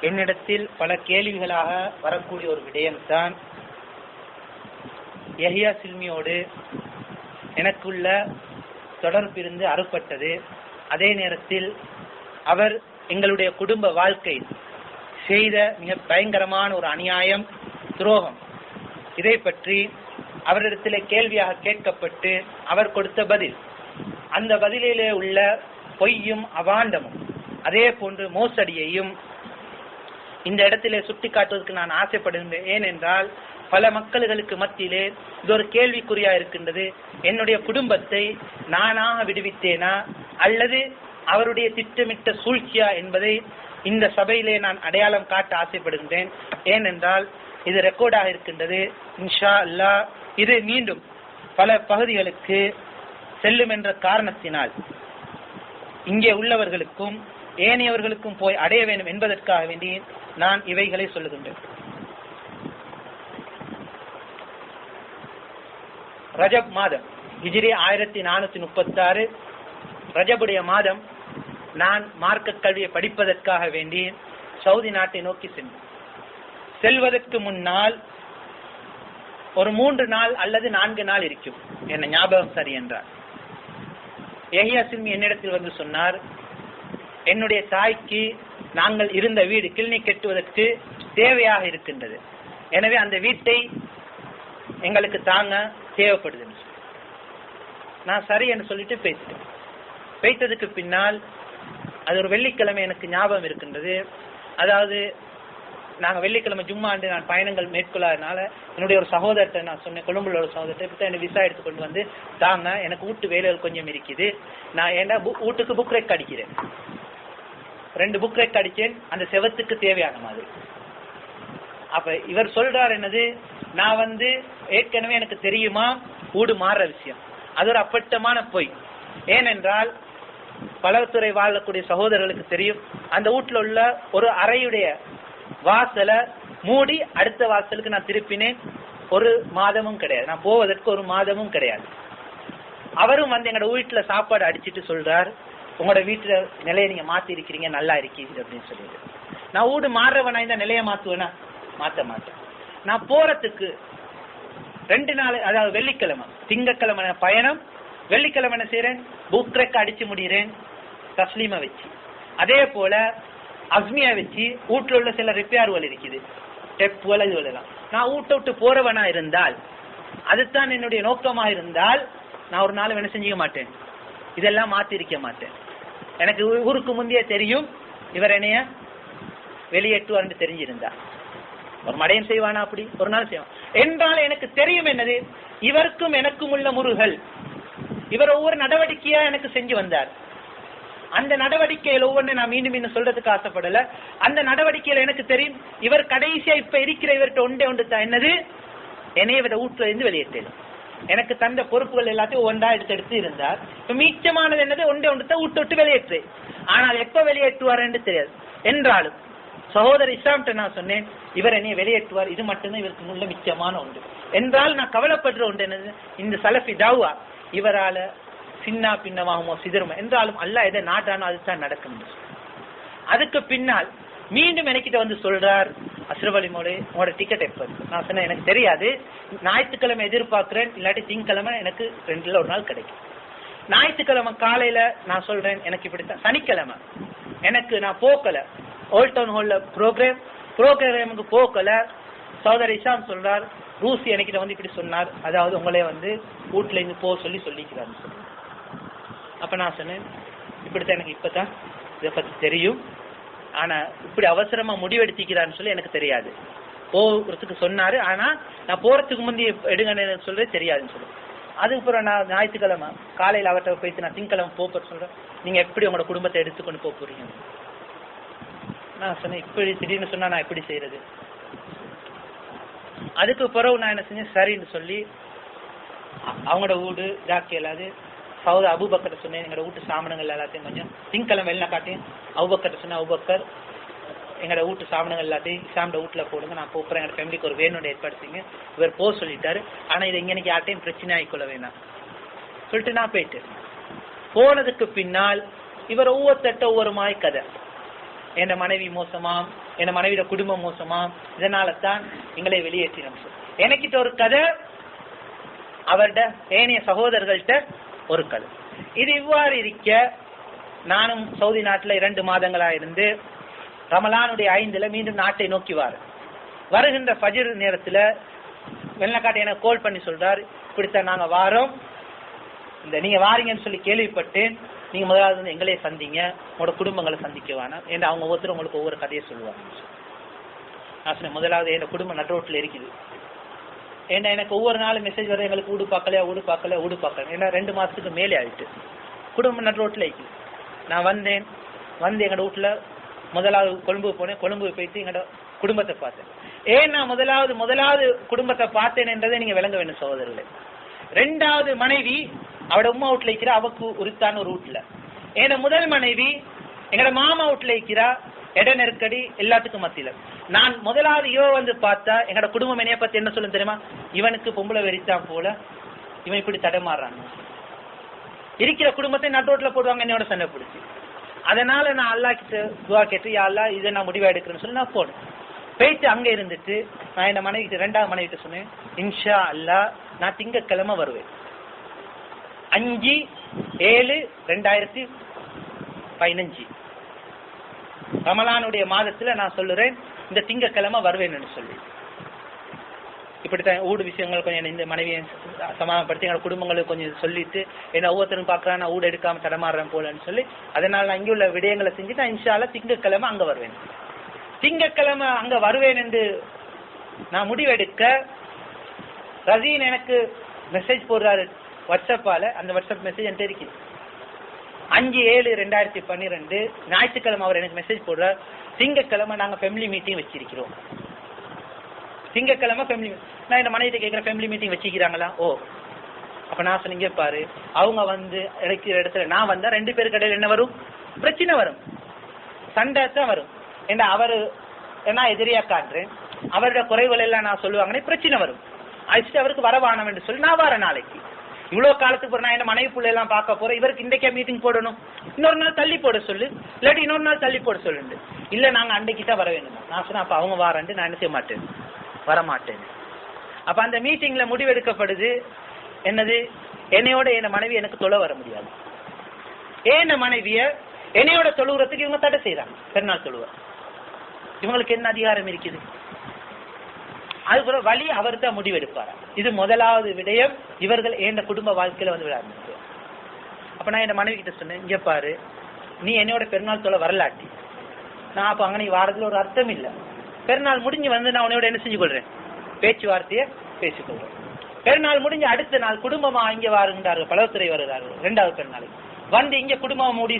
என்னிடத்தில் பல கேள்விகளாக வரக்கூடிய ஒரு விடயம்தான் எஹியா சில்மியோடு எனக்குள்ள தொடர்பு இருந்து அறுப்பட்டது அதே நேரத்தில் அவர் எங்களுடைய குடும்ப வாழ்க்கை செய்த மிக பயங்கரமான ஒரு அநியாயம் துரோகம். இதை பற்றி அவரிடத்திலே கேள்வியாக கேட்கப்பட்டு அவர் கொடுத்த பதில். அந்த பதிலிலே உள்ள பொய்யும் அவாண்டமும் அதே போன்று மோசடியையும் இந்த இடத்திலே சுட்டி காட்டுவதற்கு நான் ஆசைப்படுகின்றேன். ஏனென்றால் பல மக்களுக்கு மத்தியிலே இது ஒரு கேள்விக்குறியா இருக்கின்றது. என்னுடைய குடும்பத்தை நானாக விடுவித்தேனா? அல்லது அவருடைய திட்டமிட்ட சூழ்ச்சியா என்பதை இந்த சபையிலே நான் அடையாளம் காட்ட ஆசைப்படுகின்றேன். ஏனென்றால் இது ரெக்கார்டாக இருக்கின்றது. இன்ஷா அல்லா இது மீண்டும் பல பகுதிகளுக்கு செல்லும் என்ற காரணத்தினால் இங்கே உள்ளவர்களுக்கும் ஏனையவர்களுக்கும் போய் அடைய வேண்டும் என்பதற்காக வேண்டி நான் இவைகளை சொல்லுகின்றேன். ரஜப் மாதம் ஹிஜ்ரி ஆயிரத்தி நானூத்தி முப்பத்தி ஆறு ரஜபுடைய மாதம் நான் மார்க்க கல்வியை படிப்பதற்காக வேண்டி சவுதி நாட்டை நோக்கி சென்றேன். செல்வதற்கு முன்னால் ஒரு மூன்று நாள் அல்லது நான்கு நாள் இருக்கும். என்ன ஞாபகம் சரி என்றார் எஹியா சிம்மி என்னிடத்தில் வந்து சொன்னார் என்னுடைய தாய்க்கு நாங்கள் இருந்த வீடு கிளினிக் கட்டுவதற்கு தேவையாக இருக்கின்றது. எனவே அந்த வீட்டை எங்களுக்கு தாங்க தேவைப்படுது நான் சரி என்று சொல்லிட்டு பேசிட்டேன். பேய்த்ததுக்கு பின்னால் அது ஒரு வெள்ளிக்கிழமை எனக்கு ஞாபகம் இருக்கின்றது. அதாவது நாங்கள் வெள்ளிக்கிழமை ஜும்மா ஆண்டு நான் பயணங்கள் மேற்கொள்ளாதனால என்னுடைய ஒரு சகோதரத்தை நான் சொன்னேன் கொழும்புல ஒரு சகோதரத்தை என்ன விசா எடுத்து கொண்டு வந்து தாங்க எனக்கு வீட்டு வேலைகள் கொஞ்சம் இருக்குது. நான் ஏன்னா வீட்டுக்கு புக் ரெக் அடிக்கிறேன். ரெண்டு புக் ரெக் அடிச்சேன் அந்த செவத்துக்கு தேவையான மாதிரி. அப்ப இவர் சொல்றார் என்னது? நான் வந்து ஏற்கனவே எனக்கு தெரியுமா? ஊடு மாறுற விஷயம். அது ஒரு அப்பட்டமான பொய். ஏனென்றால் பலத்துறை வாழக்கூடிய சகோதரர்களுக்கு தெரியும். அந்த வீட்டில் உள்ள ஒரு அறையுடைய வாசலை மூடி அடுத்த வாசலுக்கு நான் திருப்பினேன். ஒரு மாதமும் கிடையாது. நான் போவதற்கு ஒரு மாதமும் கிடையாது. அவரும் வந்து எங்களோட வீட்டுல சாப்பாடு அடிச்சிட்டு சொல்றார். உங்களோட வீட்டுல நிலையை நீங்க மாத்தி இருக்கிறீங்க நல்லா இருக்கீங்க அப்படின்னு சொல்லிட்டு. நான் வீடு மாறுறவனா இந்த நிலையை மாத்துவேனா? மாத்த மாட்டேன். நான் போறதுக்கு ரெண்டு நாள் அதாவது வெள்ளிக்கிழமை திங்கக்கிழமை பயணம் வெள்ளிக்கிழமை என்ன செய்யறேன் புக்ரெக் அடிச்சு முடிகிறேன் தஸ்லீமை வச்சு. அதே போல அஸ்மியா வச்சு வீட்டுல உள்ள சில ரிப்பேர்கள் இருக்குது. டெப்புகள் இதுவெல்லாம் நான் வீட்டை விட்டு போறவனா இருந்தால் அதுதான் என்னுடைய நோக்கமா இருந்தால் நான் ஒரு நாள் என்ன செஞ்சுக்க மாட்டேன்? இதெல்லாம் மாத்தி இருக்க மாட்டேன். எனக்கு ஊருக்கு முந்தைய தெரியும். இவர் என்னைய வெளியேற்றுவார்னு தெரிஞ்சிருந்தா. ஒரு மடையன் செய்வானா அப்படி? ஒரு நாள் செய்வான். என்றால் எனக்கு தெரியும் என்னது? இவருக்கும் எனக்கும் உள்ள முருகல். இவர் ஒவ்வொரு நடவடிக்கையா எனக்கு செஞ்சு வந்தார். அந்த நடவடிக்கையில் ஒவ்வொன்று நான் மீண்டும் மீண்டும் சொல்றதுக்கு ஆசைப்படல. அந்த நடவடிக்கையில எனக்கு தெரியும் இவர் கடைசியா இப்ப இருக்கிற இவர்கிட்ட ஒன்றே ஒன்று தான். என்னது? என்னைய விட ஊற்றுல இருந்து வெளியேற்றேன் எனக்கு தந்த பொறுப்புகள் எல்லாத்தையும் ஒன்றா எடுத்து எடுத்து இருந்தார் இப்ப மிச்சமானது என்னது? ஒன்றே ஒன்று விட்டு விட்டு வெளியேற்று. ஆனால் எப்ப வெளியேற்றுவார் என்று தெரியாது. என்றாலும் சகோதரர் இஸ்லாம்கிட்ட நான் சொன்னேன் இவர் என்னைய வெளியேற்றுவார். இது மட்டும்தான் இவருக்கு உள்ள மிச்சமான ஒன்று. என்றால் நான் கவலைப்படுற ஒன்று என்னது? இந்த சலஃபி தாவா இவரால சின்ன பின்னமாகுமோ சிதறுமோ? என்றாலும் அல்ல எதை நாட்டானோ அதுதான் நடக்கும். அதுக்கு பின்னால் மீண்டும் எனக்கிட்ட வந்து சொல்றார் அஸ்ரப் அலி மோலே உங்களோட டிக்கெட் எப்போ? நான் சொன்னேன் எனக்கு தெரியாது. ஞாயிற்றுக்கிழமை எதிர்பார்க்கிறேன் இல்லாட்டி திங்கக்கிழமை எனக்கு ரெண்டுல ஒரு நாள் கிடைக்கும். ஞாயிற்றுக்கிழமை காலையில நான் சொல்றேன் எனக்கு இப்படித்தான். சனிக்கிழமை எனக்கு நான் போக்கல ஓல்ட் டவுன் ஹால்ல ப்ரோக்ராம் ப்ரோக்ராமுக்கு போக்கல சௌதர் இஷாம் சொல்றார் ரூசி எனக்கிட்ட வந்து இப்படி சொன்னார். அதாவது உங்களே வந்து வீட்டுல இருந்து போக சொல்லி சொல்லிக்கிறான்னு சொல்லி அப்ப நான் சொன்னேன் இப்படித்தான் எனக்கு இப்பதான் இதை பத்தி தெரியும். ஆனா இப்படி அவசரமா முடிவெடுத்திக்கிறான்னு சொல்லி எனக்கு தெரியாது. போகிறதுக்கு சொன்னாரு. ஆனா நான் போறதுக்கு முந்தைய எடுங்கன்னு சொல்றது தெரியாதுன்னு சொல்லி அதுக்கப்புறம் நான் ஞாயிற்றுக்கிழமை காலையில் அவர்கிட்ட போயிட்டு நான் திங்கக்கிழமை போக சொல்றேன். நீங்க எப்படி உங்களோட குடும்பத்தை எடுத்துக்கொண்டு போக போறீங்க? நான் சொன்னேன் இப்படி திடீர்னு சொன்னா நான் எப்படி செய்யறது அதுக்கு பிறகு நான் என்ன செஞ்சேன்? சரின்னு சொல்லி அவங்களோட வீடு ஜாக்கி எல்லாது சவுத அபுபக்கர் சொன்னேன் எங்களோட வீட்டு சாமனங்கள் எல்லாத்தையும் கொஞ்சம் திங்கக்கிழமை எல்லாம் காட்டியும் அபுபக்கர் சொன்னேன் அபுபக்கர் எங்களோட வீட்டு சாமனங்கள் எல்லாத்தையும் இசாமோட வீட்டில் போடுங்க நான் போகிறேன் எங்க ஃபேமிலிக்கு ஒரு வேணுடைய ஏற்படுத்திங்க. இவர் போக சொல்லிட்டாரு. ஆனா இது இங்க யார்ட்டையும் பிரச்சனை ஆகிக்கொள்ள வேணாம். சொல்லிட்டு நான் போயிட்டு போனதுக்கு பின்னால் இவர் ஒவ்வொருத்தட்ட ஒவ்வொரு மாய் கதை. என் மனைவி மோசமாம் என் மனைவியோட குடும்பம் மோசமாம் இதனால தான் எங்களை வெளியேற்றினோம். எனக்கிட்ட ஒரு கதை அவர்ட ஏனைய சகோதரர்கள்ட்ட ஒரு இது இவ்வாறு இருக்க நானும் சவுதி நாட்டில் இரண்டு மாதங்களாக இருந்து ரமலானுடைய ஐந்துல மீண்டும் நாட்டை நோக்கிவார் வருகின்ற ஃபஜிர் நேரத்தில் வெள்ளக்காட்டை எனக்கு கோல் பண்ணி சொல்றார் இப்படித்தான் நாங்கள் வாரோம். இந்த நீங்க வாரீங்கன்னு சொல்லி கேள்விப்பட்டேன். நீங்க முதலாவது வந்து எங்களே சந்திங்க. உங்களோட குடும்பங்களை சந்திக்க வேணாம். ஏன்னா அவங்க ஒவ்வொருத்தரும் உங்களுக்கு ஒவ்வொரு கதையை சொல்லுவாங்க. நான் சொன்னேன் முதலாவது என் குடும்பம் நடுரோட்டில் இருக்குது. ஏன்னா எனக்கு ஒவ்வொரு நாளும் மெசேஜ் வரும் எங்களுக்கு வீடு பார்க்கலையா வீடு பார்க்கல வீடு பார்க்கல ஏன்னா ரெண்டு மாசத்துக்கு மேலே ஆயிட்டு. குடும்பம் நடுரோட்டில் இருக்குது நான் வந்தேன். வந்து எங்களோட வீட்டுல முதலாவது கொழும்பு போனேன். கொழும்பு போயிட்டு எங்களோட குடும்பத்தை பார்த்தேன். ஏன் நான் முதலாவது முதலாவது குடும்பத்தை பார்த்தேன் என்றதை நீங்க விளங்க வேணும் சகோதரர்களே. ரெண்டாவது மனைவி அவட உம்மா வீட்டுல இருக்கிறா அவக்கு உரித்தான ஒரு வீட்டுல ஏன்னா முதல் மனைவி எங்களோட மாமா வீட்டுல இருக்கிறா இட நெருக்கடி எல்லாத்துக்கும் மத்தியில. நான் முதலாவது யோ வந்து பார்த்தா எங்கட குடும்பம் என்னைய பத்தி என்ன சொல்லும் தெரியுமா? இவனுக்கு பொம்பளை வெறித்தான் போல இவன் இப்படி தடமாறான். இருக்கிற குடும்பத்தை நட்டோட்டில் போடுவாங்க என்னோட சண்டை பிடிச்சி. அதனால நான் அல்லா கிட்ட துவா கேட்டு யா அல்லா இதை நான் முடிவா எடுக்கிறேன்னு சொல்லி நான் போனேன். போயிட்டு அங்க இருந்துட்டு நான் என்ன மனைவி ரெண்டாவது மனைவி கிட்ட சொன்னேன் இன்ஷா அல்லா நான் திங்கக்கிழமை வருவேன். அஞ்சு ஏழு ரெண்டாயிரத்தி பதினஞ்சு. ரமலானுடைய மாதத்துல நான் சொல்லுறேன் இந்த திங்கட்கிழமை வருவேன்னு சொல்லி. இப்படித்தான் ஊடு விஷயங்கள் கொஞ்சம் இந்த மனைவியை சமாதானப்படுத்தி எங்களோட குடும்பங்களுக்கு கொஞ்சம் சொல்லிட்டு என்ன ஒவ்வொருத்தரும் பார்க்கறேன் நான் ஊடு எடுக்காம தடமாறுறேன் போலன்னு சொல்லி அதனால நான் இங்கே உள்ள விடயங்களை செஞ்சு நான் இன்ஷால்ல திங்கக்கிழமை அங்க வருவேன். திங்கட்கிழமை அங்க வருவேன் என்று நான் முடிவெடுக்க ரஜீன் எனக்கு மெசேஜ் போடுறாரு வாட்ஸ்அப்பால அந்த வாட்ஸ்அப் மெசேஜ் என்கிட்ட இருக்குது. அஞ்சு ஏழு ரெண்டாயிரத்தி பன்னிரெண்டு ஞாயிற்றுக்கிழமை அவர் எனக்கு மெசேஜ் போடுறார். திங்கக்கிழமை நாங்க ஃபேமிலி மீட்டிங் வச்சிருக்கிறோம். திங்கக்கிழமை ஃபேமிலி நான் என் மனைவி கேட்குறேன் ஃபேமிலி மீட்டிங் வச்சுக்கிறாங்களா? ஓ அப்ப நான் சொன்னீங்க பாரு அவங்க வந்து இருக்கிற இடத்துல நான் வந்தா ரெண்டு பேருக்கு இடையில என்ன வரும்? பிரச்சனை வரும். சண்டை தான் வரும். ஏன்னா அவரு நான் எதிரியா காட்டுறேன் அவரோட குறைகள் எல்லாம் நான் சொல்லுவாங்கன்னே பிரச்சனை வரும். அழிச்சுட்டு அவருக்கு வரவானம் என்று சொல்லி நான் வரேன் நாளைக்கு. இவ்வளவு காலத்துக்கு பிறகு நான் என்ன மனைவி பிள்ளை எல்லாம் பார்க்க போறேன்? இவருக்கு இன்றைக்கே மீட்டிங் போடணும். இன்னொரு நாள் தள்ளி போட சொல்லு. இல்லாட்டி இன்னொரு நாள் தள்ளி போட சொல்லுண்டு. இல்ல நாங்க அன்றைக்கு தான் வர வேணும். நான் சொன்னேன் அப்ப அவங்க வாரண்டு நான் என்ன செய்ய மாட்டேன்? வர மாட்டேன் அப்ப அந்த மீட்டிங்ல முடிவெடுக்கப்படுது என்னது? என்னையோட என் மனைவி எனக்கு தொலை வர முடியாது. ஏன் மனைவிய என்னையோட தொழுகிறதுக்கு இவங்க தடை செய்யறாங்க பெருநாள் தொழுவ. இவங்களுக்கு என்ன அதிகாரம் இருக்குது? அதுக்கப்புறம் வழி அவர் தான் முடிவெடுப்பார். இது முதலாவது விடயம். இவர்கள் என் குடும்ப வாழ்க்கையில வந்து விட ஆரம்பிச்சு அப்ப நான் என் மனைவி கிட்ட சொன்னேன் இங்க பாரு நீ என்னோட பெருநாள் தொலை வரலாட்டி. நான் அப்ப அங்கே நீ வாரதுல ஒரு அர்த்தம் இல்லை. பெருநாள் முடிஞ்சு வந்து நான் உன்னோட என்ன செஞ்சு கொள்றேன் பேச்சுவார்த்தையை பேசிக்கொள்றேன். பெருநாள் முடிஞ்சு அடுத்த நாள் குடும்பமா இங்க வாருங்கிறார்கள். பலவத்துறை வருகிறார்கள். ரெண்டாவது பெருநாள். வந்து இங்க குடும்பம் மூடி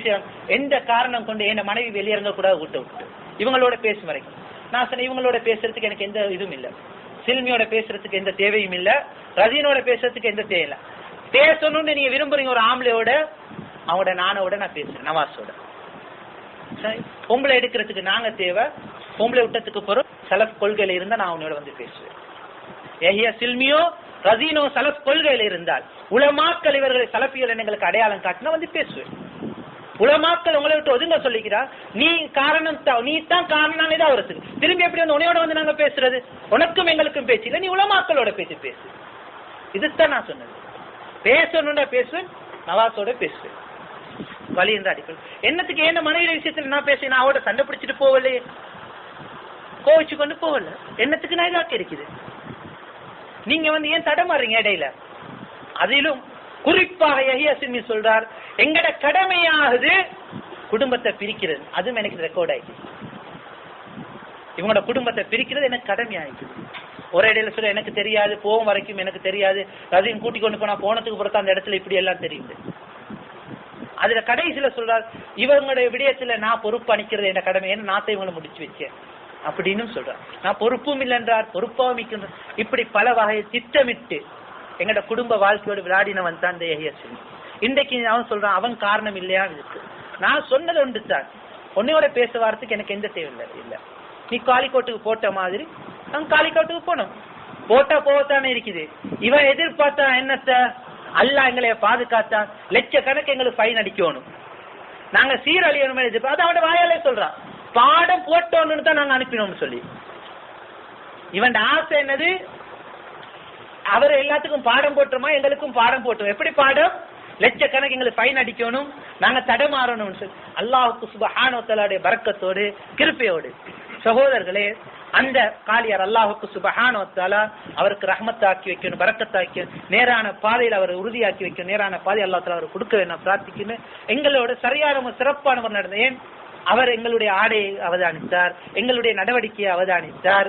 எந்த காரணம் கொண்டு என் மனைவி வெளியிறங்க கூட விட்டு விட்டு. இவங்களோட பேசும் வரைக்கும். நான் சொன்னேன் இவங்களோட பேசுறதுக்கு எனக்கு எந்த இதுவும் இல்லை. சில்மியோட பேசுறதுக்கு எந்த தேவையும் இல்ல ரஜினோட பேசுறதுக்கு எந்த தேவையில்ல பேசணும்னு நீங்க விரும்புறீங்க ஒரு ஆம்பளையோட அவங்களோட நானோட நான் பேசுறேன் நவாஸோட. சரி? பொம்பளை எடுக்கிறதுக்கு நாங்க தேவை பொம்பளை விட்டத்துக்கு பிறகு சலப் கொள்கையில இருந்தா நான் உன்னோட வந்து பேசுவேன். ஏஹியா சில்மியோ ரசீனோ சலப் கொள்கையில இருந்தால் உலமாக்கள் இவர்களை சலப்பியல் எங்களுக்கு அடையாளம் காட்டினா வந்து பேசுவேன். உலமாக்கள் உங்களை விட்டு ஒதுங்க சொல்லிக்கிறா நீ காரணம் தான் நீ தான் காரணம் தான் வருது திரும்பி எப்படி வந்து உனையோட வந்து நாங்க பேசுறது? உனக்கும் எங்களுக்கும் பேச்சு இல்லை. நீ உலமாக்களோட பேச்சு பேசு. இதுதான் நான் சொன்னது. பேசணும்னா பேசுவேன் நவாஸோட பேசுவேன். வலி என்ற அடிப்படை என்னத்துக்கு என்ன மனைவி விஷயத்துல நான் பேசி நான் அவட சண்டை பிடிச்சிட்டு போகலையே. கோவிச்சு கொண்டு போகல. என்னத்துக்கு நான் இதாக்க இருக்குது? நீங்க வந்து ஏன் தடமாறீங்க இடையில? அதிலும் குறிப்பாக யஹியாசிமி சொல்றார் எங்கட கடமையாகுது குடும்பத்தை பிரிக்கிறது. அதுவும் எனக்கு ரெக்கார்ட் ஆயிடுச்சு. இவங்களோட குடும்பத்தை பிரிக்கிறது எனக்கு கடமை ஆயிடுச்சு ஒரு இடையில சொல்ல எனக்கு தெரியாது போகும் வரைக்கும் எனக்கு தெரியாது. அதையும் கூட்டி கொண்டு போனா போனதுக்கு பிறகு அந்த இடத்துல இப்படி எல்லாம் தெரியுது. அதுல கடைசியில சொல்றார் இவங்களுடைய விடயத்துல நான் பொறுப்பு அணிக்கிறது என்ன கடமை ஏன்னா நாத்தை இவங்களை முடிச்சு வச்சேன். அப்படின்னு சொல்றார். நான் பொறுப்பும் இல்லைன்றார் பொறுப்பாக மிக்கின்றார் இப்படி பல வகையை திட்டமிட்டு எங்கட குடும்ப வாழ்க்கையோடு விளையாடினவன் தான் இந்த ஏஹியசின் இன்றைக்கு அவன் சொல்றான் அவன் காரணம் இல்லையா? இருக்கு நான் சொன்னது ஒன்று தான். உன்னையோட பேச வாரத்துக்கு எனக்கு எந்த தேவையில்லை இல்ல. நீ காலிக்கோட்டுக்கு போட்ட மாதிரி அவன் காலிக்கோட்டுக்கு போனோம். போட்டா போகத்தானே இருக்குது. இவன் எதிர்பார்த்தா என்னத்த அல்லா எங்களை பாதுகாத்தான். லட்சக்கணக்கு எங்களுக்கு ஃபைன் அடிக்கணும். நாங்க சீரழியணும் எதிர்ப்பு. அது அவனோட வாயாலே சொல்றான். பாடம் போட்டோன்னு தான் நாங்க அனுப்பினோம்னு சொல்லி. இவன் ஆசை என்னது? அவர் எல்லாத்துக்கும் பாடம் போட்டுருமா? எங்களுக்கும் பாடம் போட்டுரும்? எப்படி பாடம்? லட்சக்கணக்கு எங்களுக்கு ஃபைன் அடிக்கணும். நாங்க தடமாறணும் சொல்லி. அல்லாஹுக்கு சுபஹானோத்தலாடைய பறக்கத்தோடு கிருப்பையோடு. சகோதரர்களே அந்த காலியார் அல்லாஹுக்கு சுபஹானோத்தாலா அவருக்கு ரஹமத்தாக்கி வைக்கணும் பறக்கத்தாக்கி நேரான பாதையில் அவர் உறுதியாக்கி வைக்கணும். நேரான பாதை அல்லா தலா அவர் கொடுக்க வேணும் பிரார்த்திக்கணும் எங்களோட சரியான சிறப்பானவர் நடந்த ஏன்? அவர் எங்களுடைய ஆடையை அவதானித்தார். எங்களுடைய நடவடிக்கையை அவதானித்தார்.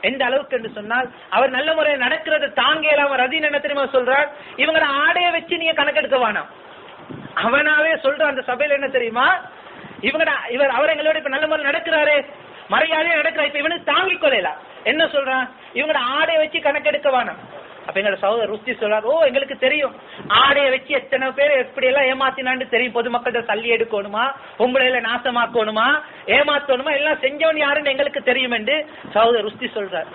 எந்த அளவுக்கு என்று சொன்னால் அவர் நல்ல முறையில் நடக்கிறது தாங்க அவர் ரதீன் என்ன தெரியுமா சொல்றார்? இவங்கள ஆடைய வச்சு நீங்க கணக்கெடுக்க வேணாம். அவனாவே சொல்ற அந்த சபையில என்ன தெரியுமா? இவங்க இவர் அவர் எங்களோட இப்ப நல்ல முறை நடக்கிறாரு. மரியாதையா நடக்கிறா இப்ப இவனுக்கு தாங்கிக் கொள்ளலாம் என்ன சொல்றான்? இவங்களோட ஆடைய வச்சு கணக்கெடுக்க வேணாம். அப்ப எங்களோட சகோதரர் ருஸ்தி சொல்றாரு ஓ எங்களுக்கு தெரியும். ஆடைய வச்சு எத்தனை பேர் எப்படி எல்லாம் ஏமாத்தினான்னு தெரியும். பொதுமக்கள்கிட்ட தள்ளி எடுக்கணுமா? பொம்பளையில நாசமாக்கணுமா? ஏமாத்தணுமா? எல்லாம் செஞ்சவன் யாருன்னு எங்களுக்கு தெரியும் என்று சகோதரர் ருஸ்தி சொல்றார்.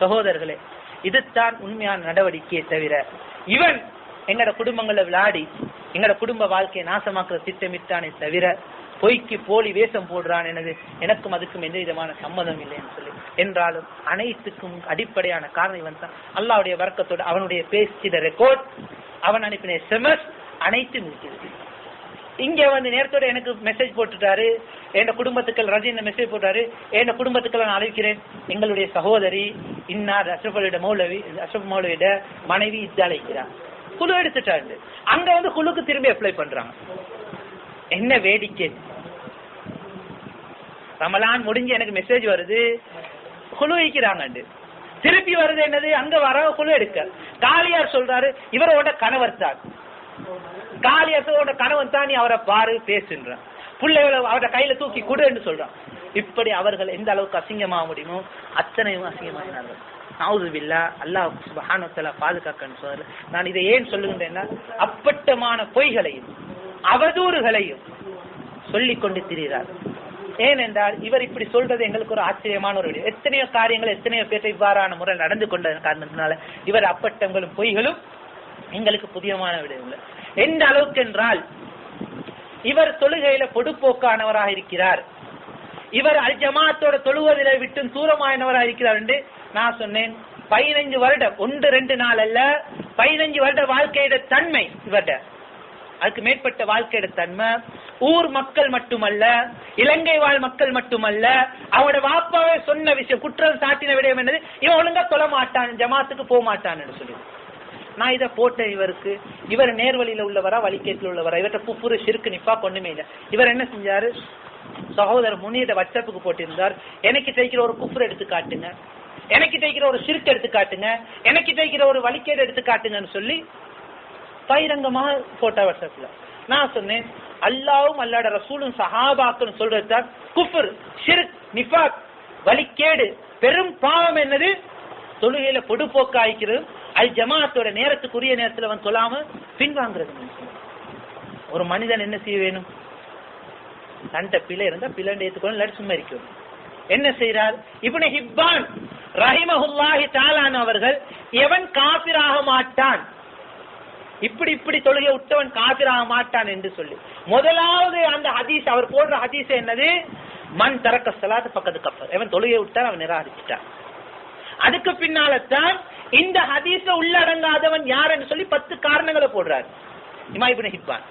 சகோதரர்களே இதுதான் உண்மையான நடவடிக்கையை தவிர இவன் எங்களோட குடும்பங்களை விளையாடி எங்கட குடும்ப வாழ்க்கையை நாசமாக்குற திட்டமிட்டானே தவிர பொய்க்கு போலி வேஷம் போடுறான் எனது எனக்கும் அதுக்கும் எந்த விதமான சம்மதம் இல்லைன்னு சொல்லி. என்றாலும் அனைத்துக்கும் அடிப்படையான காரணம் இவன் தான். அல்லாவுடைய வர்க்கத்தோடு அவனுடைய பேசிய ரெக்கார்ட் அவன் அனுப்பின செமஸ் அனைத்தும் இருக்கிறது. இங்க வந்து நேரத்தோட எனக்கு மெசேஜ் போட்டுட்டாரு. என் குடும்பத்துக்கள் ரஜின மெசேஜ் போட்டாரு என் குடும்பத்துக்கள் நான் அழைக்கிறேன். எங்களுடைய சகோதரி இன்னார் அஷ்ரஃபலிட மௌலவி அஷ்ரப் மௌலவிட மனைவி இது அழைக்கிறார். குழு எடுத்துட்டாரு. அங்க வந்து குழுக்கு திரும்பி அப்ளை பண்றாங்க. என்ன வேடிக்கை? ரமலான் முடிஞ்சு எனக்கு மெசேஜ் வருது. குழு வைக்கிறாங்க திருப்பி வருது என்னது? அங்க வர குழு எடுக்க. காளியார் சொல்றாரு இவரோட கணவர் தான். காளியாரோட கணவன் தான் நீ அவரை பாரு பேசுன்றான் பிள்ளைகளை அவரோட கையில தூக்கி கொடுன்னு சொல்றான். இப்படி அவர்கள் எந்த அளவுக்கு அசிங்கமாக முடியுமோ அத்தனையும் அசிங்கமாகினார்கள் நாவுதுபில்லா அல்லாஹ் சுபஹானத்தல பாதுகாக்கன்னு சொல்றாரு நான் இதை ஏன் சொல்லுகின்றேன்னா அப்பட்டமான பொய்களையும் அவதூறுகளையும் சொல்லிக் கொண்டு திரிகிறார். ஏனென்றால் இவர் இப்படி சொல்றது எங்களுக்கு ஒரு ஆச்சரியமான ஒரு விடயம். எத்தனையோ காரியங்கள் எத்தனையோ பேர் இவ்வாறான முறை நடந்து கொண்ட காரணத்தினால இவர் அப்பட்டங்களும் பொய்களும் எங்களுக்கு புதியமான விடயங்கள். எந்த அளவுக்கு என்றால் இவர் தொழுகையில பொடுப்போக்கானவராக இருக்கிறார். இவர் அல் ஜமாத்தோட தொழுவதில விட்டு தூரமானவராக இருக்கிறார் என்று நான் சொன்னேன். பதினைஞ்சு வருடம் ஒன்று ரெண்டு நாள் அல்ல பதினஞ்சு வருட வாழ்க்கையோட தன்மை இவர்கிட்ட அதுக்கு மேற்பட்ட வாழ்க்கையோட தன்மை ஊர் மக்கள் மட்டுமல்ல இலங்கை வாழ் மக்கள் மட்டுமல்ல அவனோட வாப்பாவே சொன்ன விஷயம் குற்றம் சாட்டின விடயம் என்னது? இவன் ஒழுங்கா தொல மாட்டான் ஜமாத்துக்கு போக மாட்டான்னு சொல்லி. நான் இதை போட்டேன் இவருக்கு. இவர் நேர்வழியில உள்ளவரா வழிகேட்டில் உள்ளவரா? இவர்கிட்ட புப்புரு சிறுக்கு நிப்பா பொண்ணுமே இல்லை. இவர் என்ன செஞ்சாரு? சகோதரர் முனியிட்ட வாட்ஸ்அப்புக்கு போட்டிருந்தார். எனக்கு தைக்கிற ஒரு குப்புரை எடுத்து காட்டுங்க. எனக்கு தைக்கிற ஒரு சிறுக்கு எடுத்து காட்டுங்க. எனக்கு தைக்கிற ஒரு வழிகேடு எடுத்து காட்டுங்கன்னு சொல்லி பகிரங்கமாக போட்டா வாட்ஸ்அப்ல நான் சொன்னேன் அல்லாவும் அல்லாட ரசூலும் சஹாபாக்களும் சொல்றது தான் குஃபர் ஷிர்க் நிஃபாக் வழிகேடு. பெரும் பாவம் என்னது? தொழுகையில பொடுப்போக்காய்க்கிறது அல் ஜமாத்தோட நேரத்துக்குரிய நேரத்துல அவன் சொல்லாம பின்வாங்குறது ஒரு மனிதன் என்ன செய்ய வேணும்? தண்ட பிழை இருந்தா பிள்ளை ஏத்துக்கணும் இல்லாட்டி சும்மா இருக்கணும். என்ன செய்யறார் இப்னு ஹிப்பான் ரஹிமஹுல்லாஹி தாலான் அவர்கள் எவன் காபிராக மாட்டான்? இப்படி இப்படி தொழுகை விட்டவன் காபிராக மாட்டான் என்று சொல்லி. முதலாவது அந்த ஹதீஸ் அவர் போடுற ஹதீஸ் என்னது? மண் தரக்க சலாத்து பக்கத்து கப்பர் எவன் தொழுகை விட்டான் அவன் நிராகரிச்சிட்டான். அதுக்கு பின்னால்தான் இந்த ஹதீஸ உள்ளடங்காதவன் யாருன்னு சொல்லி பத்து காரணங்களை போடுறாரு. இமா ஹிப்பான்.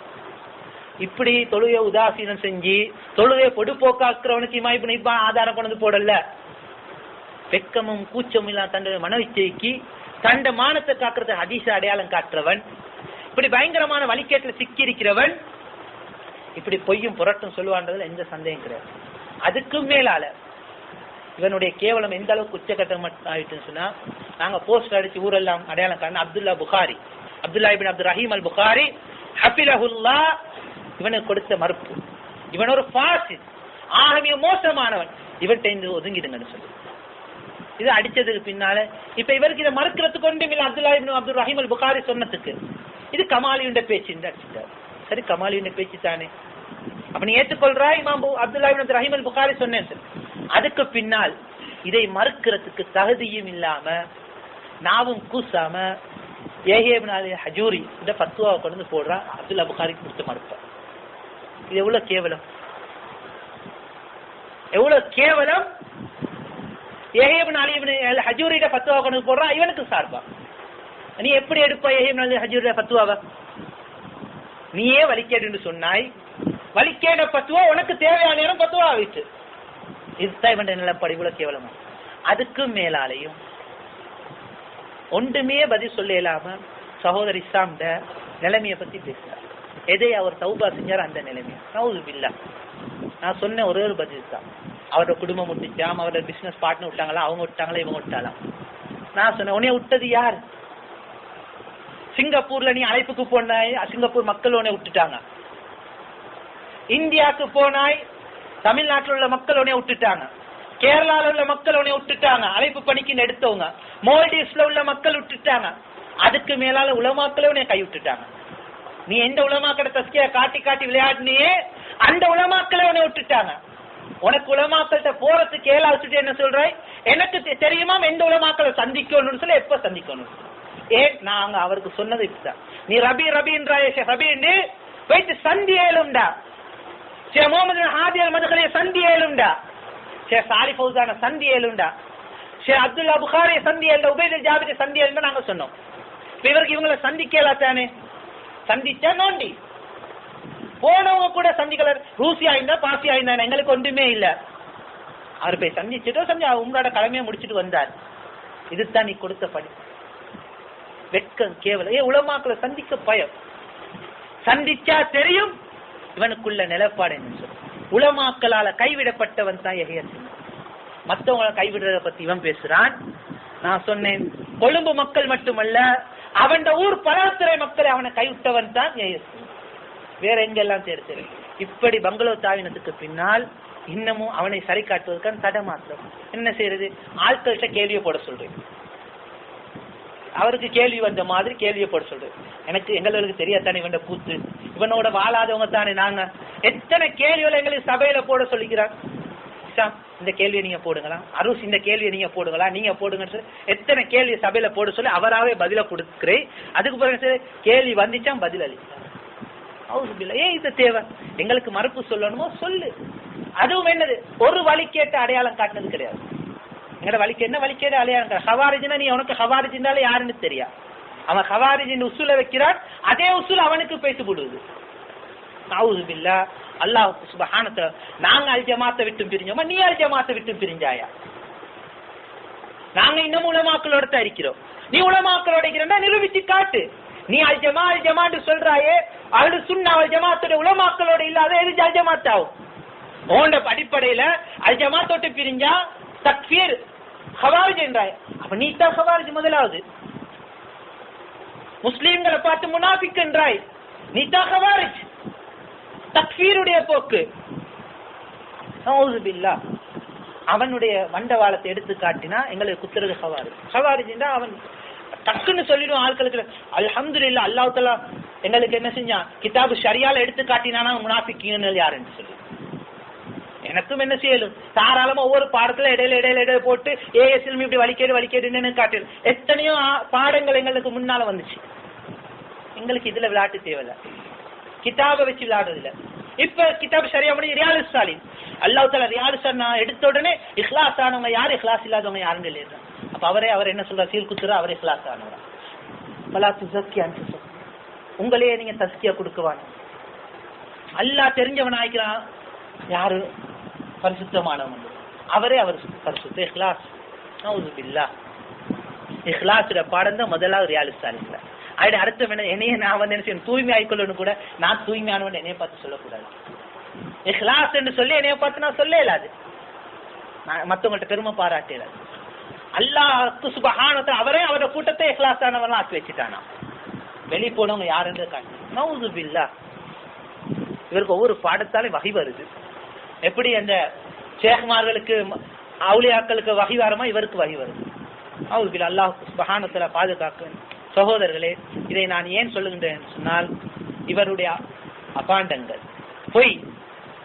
இப்படி தொழுகை உதாசீனம் செஞ்சு தொழுகை பொடுப்போக்காக்குறவனுக்கு இமா ஹிப்பான் ஆதாரம் கொண்டு போடல. வெக்கமும் கூச்சமும் இல்லாம தன்னுடைய மனவிச்சைக்கு தண்ட மானத்தை காக்குறது ஹதீஸ அடையாளம் காட்டுறவன் இப்படி பயங்கரமான வழிகேட்டில் சிக்கி இருக்கிறவன் இப்படி பொய்யும் புரட்டும் சொல்லுவான்றதுல எந்த சந்தேகம் கிடையாது. அதுக்கும் மேலால இவனுடைய கேவலம் எந்த அளவுக்கு உச்சகட்டம் ஆயிட்டுன்னு சொன்னா நாங்க போஸ்ட் அடிச்சு ஊரெல்லாம் அடையாளம் காரணம் Abdullah Bukhari Abdullah ibn Abdul Rahim al Bukhari ஹபிலஹுல்லா இவனுக்கு கொடுத்த மறுப்பு. இவன் ஒரு பாசிட் ஆகவே மோசமானவன். இவன் இருந்து ஒதுங்கிடுங்கன்னு சொல்லி. இது அடிச்சதுக்கு பின்னால இப்ப இவருக்கு இதை மறுக்கிறதுக்கு ஒன்றும் இல்லை Abdullah ibn Abdul Rahim al Bukhari சொன்னதுக்கு. இது கமாலியுடைய பேச்சு அடிச்சுட்டார் சரி கமாலியுடைய பேச்சு தானே. அப்ப நீ ஏற்றுக்கொள்றா இமாம் அப்துல்லா இப்னு ரஹீம் அல் புகாரி சொன்னேன் சார். அதுக்கு பின்னால் இதை மறுக்கிறதுக்கு தகுதியும் இல்லாம நாவும் கூசாம ஏஹேபின் அலி ஹஜூரி இந்த பத்துவாவை கொண்டு வந்து போடுறா அப்துல்லா புகாரிக்கு கொடுத்து மறுப்பார் இது எவ்வளவு கேவலம்? எவ்வளவு கேவலம்? ஏஹேபின் அலிபின் ஹஜூரியிட பத்துவா கொண்டு போடுறான் இவனுக்கு சார்பா? நீ எப்படி எடுப்ப? ஏஹேபின் அலி நீயே வலிக்கேடுன்னு சொன்னாய். வலிக்கேட பத்துவா உனக்கு தேவையான நேரம் பத்துவா ஆயிட்டு. இதுதான் இவன் நிலப்படி இவ்வளவு கேவலமா? அதுக்கும் மேலாலையும் ஒன்றுமே பதில் சொல்ல இல்லாம சகோதரி இஸ்லாம்ட நிலைமையை பத்தி பேசுறார் எதை அவர் தௌபா செஞ்சார் அந்த நிலைமை நவுது பில்லா. நான் சொன்ன ஒரே ஒரு பதில் தான். அவரோட குடும்பம் விட்டுச்சாம் அவரோட பிசினஸ் பார்ட்னர் விட்டாங்களா அவங்க விட்டாங்களா இவங்க விட்டாலாம் நான் சொன்னேன் உன்னைய விட்டது யார்? சிங்கப்பூர்ல நீ அழைப்புக்கு போனாய் சிங்கப்பூர் மக்கள் உன்னை விட்டுட்டாங்க. இந்தியாவுக்கு போனாய் தமிழ்நாட்டில் உள்ள மக்கள் உன்னை விட்டுட்டாங்க. கேரளால உள்ள மக்கள் உன்னை விட்டுட்டாங்க. அழைப்பு பணிக்கு எடுத்தவங்க. மோல்டிஸ்ல உள்ள மக்கள் விட்டுட்டாங்க. அதுக்கு மேலால உலமாக்களே உன்னை கை விட்டுட்டாங்க. நீ எந்த உலமாக்கட தஸ்கிய காட்டி காட்டி விளையாடினியே அந்த உலமாக்களே உன்னை விட்டுட்டாங்க. உனக்கு உலமாக்கள்கிட்ட போறதுக்கு ஏழா வச்சுட்டு என்ன சொல்றாய் எனக்கு தெரியுமா? எந்த உலமாக்களை சந்திக்கணும்னு சொல்லி எப்ப சந்திக்கணும்? ஏன் நாங்க அவருக்கு சொன்னது இப்படிதான். நீ ரபி ரபின்றாய ரபின்னு போயிட்டு சந்தி ஏழும்டா. சே முகமது ஹாதியல் மதுகலைய சந்தி ஏழும்டா. சே சாரி ஃபௌசான சந்தி ஏழும்டா. சே அப்துல்லா புகாரிய சந்தி ஏழு உபேத ஜாபித சந்தி ஏழுன்னு நாங்க சொன்னோம். இவருக்கு இவங்களை சந்திக்கலா தானே? சந்திச்சா நோண்டி. போனவங்க கூட சந்திக்கல? ரூசி ஆயிருந்தா பாசி ஆயிருந்தா எங்களுக்கு ஒன்றுமே இல்ல. அவர் போய் சந்திச்சுட்டோ சந்தி உங்களோட கடமையை முடிச்சிட்டு வந்தார். இதுதான் நீ கொடுத்த படி. வெட்கம் கேவலம். ஏ உலமாக்களை சந்திக்க பயம். சந்திச்சா தெரியும் இவனுக்குள்ள நிலப்பாடு என்ன சொல்லு உலமாக்களால கைவிடப்பட்டவன் தான் எகையன் மத்தவங்களை கைவிடுறத பத்தி இவன் பேசுறான். நான் சொன்னேன் கொழும்பு மக்கள் மட்டுமல்ல அவன் ஊர் பலாத்துறை மக்களை அவனை கைவிட்டவன் தான் வேற எங்கெல்லாம் தேடி தெரியும் இப்படி பங்களோ தாவினத்துக்கு பின்னால் இன்னமும் அவனை சரி காட்டுவதற்கான தடமாற்றம் என்ன செய்யறது? ஆட்கள்கிட்ட கேள்வியை போட சொல்றேன். அவருக்கு கேள்வி வந்த மாதிரி கேள்வியை போட சொல்றது எனக்கு எங்களுக்கு தெரியாதானே இவன் கூத்து? இவனோட வாழாதவங்க தானே நாங்க? எத்தனை கேள்விகளை எங்களுக்கு சபையில போட சொல்லிக்கிறான் இந்த கேள்வியை நீங்க போடுங்களா அருஸ் இந்த கேள்வியை நீங்க போடுங்களா நீங்க போடுங்கன்னு சொல்லி எத்தனை கேள்வி சபையில போட சொல்லி அவராகவே பதில கொடுக்கிறேன். அதுக்கு பிறகு சரி, கேள்வி வந்துச்சா பதில் அளிக்கிறார். ஏன் இது தேவை? எங்களுக்கு மறுப்பு சொல்லணுமோ? சொல்லு. அதுவும் என்னது? ஒரு வழி கேட்டு அடையாளம் காட்டினது கிடையாது. எங்கட வழிக்கு என்ன வழிக்கேடு அலையாங்க ஹவாரிஜினா நீ உனக்கு ஹவாரிஜினால யாருன்னு தெரியா? அவன் ஹவாரிஜின் உசூல வைக்கிறான் அதே உசூல் அவனுக்கு பேசி போடுவது அவுது அல்லாஹ் சுபஹானத்தை நாங்க அல் ஜமாத்தை விட்டு பிரிஞ்சோமா? நீ அல் ஜமாத்தை விட்டு பிரிஞ்சாயா? நாங்க இன்னும் உலமாக்களோட தான் இருக்கிறோம். நீ உலமாக்களோட இருக்கிறா நிரூபிச்சு காட்டு. நீ அல் ஜமா அல் ஜமான்னு சொல்றாயே அவரு சுண்ணா அல் ஜமாத்தோட உலமாக்களோட இல்லாத எது அல் ஜமாத் ஆகும்? அடிப்படையில அல் ஜமாத்தோட்டு பிரிஞ்சா தக்ஃபீர் ஹவாரிஜ் என்றாய். அப்ப நீ தான் ஹவாரிஜ் முதலாவது. முஸ்லீம்களை பார்த்து முனாபிக் என்றாய். நீ தான் ஹவாரிஜ் தக்வீருடைய போக்கு. பில்லா அவனுடைய மண்டவாளத்தை எடுத்து காட்டினா எங்களுக்கு குத்துறது ஹவாரிஜ் ஹவாரிஜ்னா அவன் டக்குன்னு சொல்லிடும் ஆட்களுக்கு. அல்ஹம்துலில்லாஹ் அல்லாஹ் தஆலா எங்களுக்கு என்ன செஞ்சான்? கிதாபு சரியால எடுத்து காட்டினானா முனாஃபிக்கீன்னு யாருன்னு சொல்லி. எனக்கும் என்ன செய்யலும் தாராளமா ஒவ்வொரு பாடத்துல இடையில இடையில இடையில போட்டு ஏஎஸ்எல் இப்படி வலிக்கேடு வலிக்கேடுன்னு காட்டு எத்தனையோ பாடங்கள் எங்களுக்கு முன்னால வந்துச்சு. எங்களுக்கு இதுல விளையாட்டு தேவையில்லை. கிதாபை வச்சு விளையாடுறது இல்ல இப்ப கிதாப் சரியா பண்ணி ரியாலு ஸ்டாலின் அல்லாஹ் தாலா ரியாலு ஸ்டாலின் நான் எடுத்த உடனே இஹ்லாஸ் ஆனவங்க யாரு? இஹ்லாஸ் இல்லாதவங்க யாருன்னு எழுதுறான் அப்ப அவரே அவர் என்ன சொல்றார்? சீர்குத்துறா அவரே இஹ்லாஸ் ஆனவரா. பலா துசக்கி அன்சு உங்களையே நீங்க தஸ்கியா கொடுக்குவாங்க அல்லாஹ் தெரிஞ்சவன் ஆயிக்கிறான் யாரு? பரிசுத்தமானவன் அவரே அவர் பரிசுத்த இஹ்லாஸ். நவுது பில்லாஹ் பாடம் தான் முதலாவது ரியாலு சாலின்ல அது அடுத்த என்ன என்னைய நான் வந்து என்ன செய்யணும்? தூய்மை ஆய்க்கொள்ளணும் கூட நான் தூய்மையானவன் என்னைய பார்த்து சொல்லக்கூடாது. இஹ்லாஸ் என்று சொல்லி என்னைய பார்த்து நான் சொல்ல இயலாது நான் மத்தவங்கள்ட்ட பெருமை பாராட்ட இயலாது அல்லாஹ்க்கு சுபஹானத்தை அவரே அவரோட கூட்டத்தை இஹ்லாஸ் ஆனவன் ஆக்கி வச்சுட்டானா? வெளி போனவங்க யாருன்னு காட்டு நவுது பில்லா. இவருக்கு ஒவ்வொரு பாடத்தாலே வகை வருது. எப்படி அந்த சேகுமார்களுக்கு அவுளியாக்களுக்கு வகை வரமா இவருக்கு வகை வரும். அவருக்கு அல்லாஹ் சுபஹானத்துல பாதுகாக்க சகோதரர்களே இதை நான் ஏன் சொல்லுகின்றேன் என்று சொன்னால் இவருடைய அபாண்டங்கள் பொய்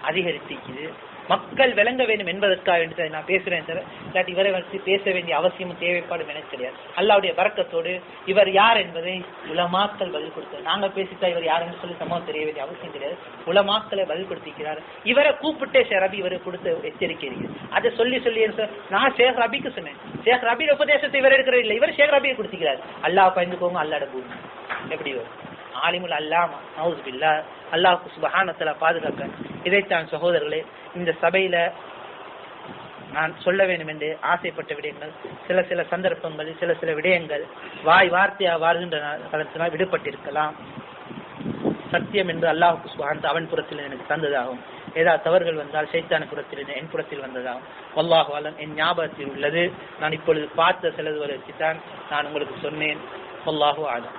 அதிகரித்திருக்குது மக்கள் விளங்க வேண்டும் என்பதற்காக வேண்டி நான் பேசுறேன் சார். இல்லாட்டி இவரை வச்சு பேச வேண்டிய அவசியமும் தேவைப்பாடும் எனக்கு கிடையாது. அல்லாவுடைய வரக்கத்தோடு இவர் யார் என்பதை உலமாக்கள் பதில் கொடுத்தார் நாங்க பேசிட்டா இவர் யாருன்னு சொல்லி சமூகம் தெரிய வேண்டிய அவசியம் கிடையாது. உலமாக்களை பதில் கொடுத்திருக்கிறார். இவரை கூப்பிட்டே ஷேர் ரபி இவரை கொடுத்த எச்சரிக்கை இருக்கு. அதை சொல்லி சொல்லி சார்? நான் ஷேக் ரபிக்கு சொன்னேன். ஷேக் ரபி உபதேசத்தை இவர் எடுக்கிற இல்லை இவர் ஷேக் ரபியை கொடுத்திருக்கிறார். அல்லாஹ் பயந்துக்கோங்க அல்லாட பூமி எப்படி வரும்? ஆலிமுல் அல்லாமா நவுஸ் பில்லா அல்லாஹ் சுபஹானத்துல பாதுகாக்க. இதைத்தான் சகோதரர்களே இந்த சபையில நான் சொல்ல வேண்டும் என்று ஆசைப்பட்ட விடயங்கள் சில சில சந்தர்ப்பங்கள் சில சில விடயங்கள் வாய் வார்த்தையா வாழ்கின்ற காலத்தினால் விடுபட்டிருக்கலாம். சத்தியம் என்று அல்லாஹுக்கு சுபஹான் அவன் புறத்தில் எனக்கு தந்ததாகும். ஏதாவது தவறுகள் வந்தால் சைத்தான புறத்தில் என் புறத்தில் வந்ததாகும். அல்லாஹு வாழன் என் ஞாபகத்தில் உள்ளது. நான் இப்பொழுது பார்த்த சிலது வரை தான் நான் உங்களுக்கு சொன்னேன். வல்லாஹு ஆலம்